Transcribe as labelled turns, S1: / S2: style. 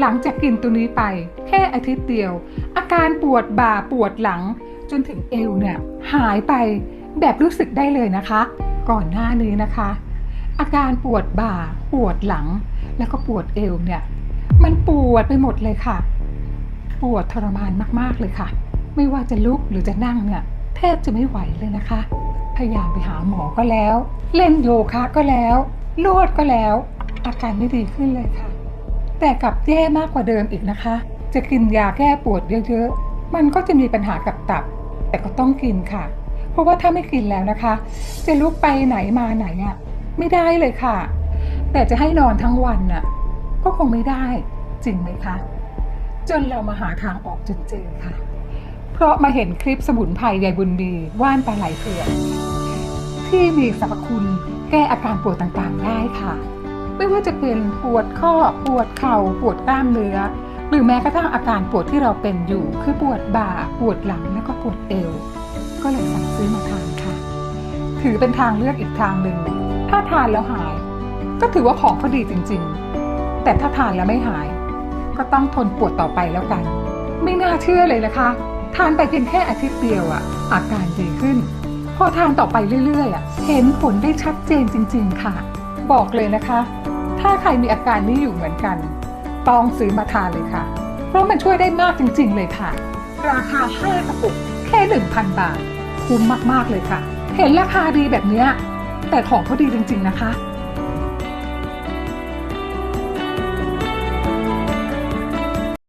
S1: หลังจากกินตัวนี้ไป แค่อาทิตย์เดียว อาการปวดบ่าปวดหลัง จนถึงเอวเนี่ยหายไปแบบรู้สึกได้เลยนะคะ ก่อนหน้านี้นะคะ อาการปวดบ่าปวดหลัง แล้วก็ปวดเอวเนี่ย มันปวดไปหมดเลยค่ะ ปวดทรมานมากๆเลยค่ะ ไม่ว่าจะลุกหรือจะนั่งเนี่ยแทบจะไม่ไหวเลยนะคะ พยายามไปหาหมอก็แล้ว เล่นโยคะก็แล้วนวดก็แล้ว อาการไม่ดีขึ้นเลยค่ะ แต่กลับแย่มากกว่าเดิมอีกนะคะ จะกินยาแก้ปวดเยอะๆ มันก็จะมีปัญหากับตับ แต่ก็ต้องกินค่ะ เพราะว่าถ้าไม่กินแล้วนะคะ จะลุกไปไหนมาไหนอะ่ะไม่ได้เลยค่ะ แต่จะให้นอนทั้งวันน่ะ ก็คงไม่ได้จริงไหมคะ จนเรามาหาทางออกจนเจอค่ะ เพราะมาเห็นคลิปสมุนไพรยายบุญบีว่านปลาไหลเผือกที่มีสรรพคุณแก้อาการปวดต่างๆได้ค่ะ ไม่ว่าจะเป็นปวดข้อปวดเข่าปวดกล้ามเนื้อ หรือแม้กระทั่งอาการปวดที่เราเป็นอยู่ คือปวดบ่าปวดหลังแล้วก็ปวดเอว ก็เลยสั่งซื้อมาทานค่ะ ถือเป็นทางเลือกอีกทางหนึ่งถ้าทานแล้วหาย ก็ถือว่าของเขาดีจริง ๆ แต่ถ้าทานแล้วไม่หาย ก็ต้องทนปวดต่อไปแล้วกัน ไม่น่าเชื่อเลยนะคะ ทานไปเพียงแค่อาทิตย์เดียวอะอาการดีขึ้น พอทานต่อไปเรื่อยๆอะเห็นผลได้ชัดเจนจริง ๆ ค่ะ บอกเลยนะคะ ถ้าใครมีอาการนี้อยู่เหมือนกัน ต้องซื้อมาทานเลยค่ะ เพราะมันช่วยได้มากจริง ๆ เลยค่ะ ราคา5กระปุกแค่ 1,000 บาท คุ้มมากๆเลยค่ะ เห็นราคาดีแบบเนี้ยแต่ของเขาดีจริง ๆ นะคะ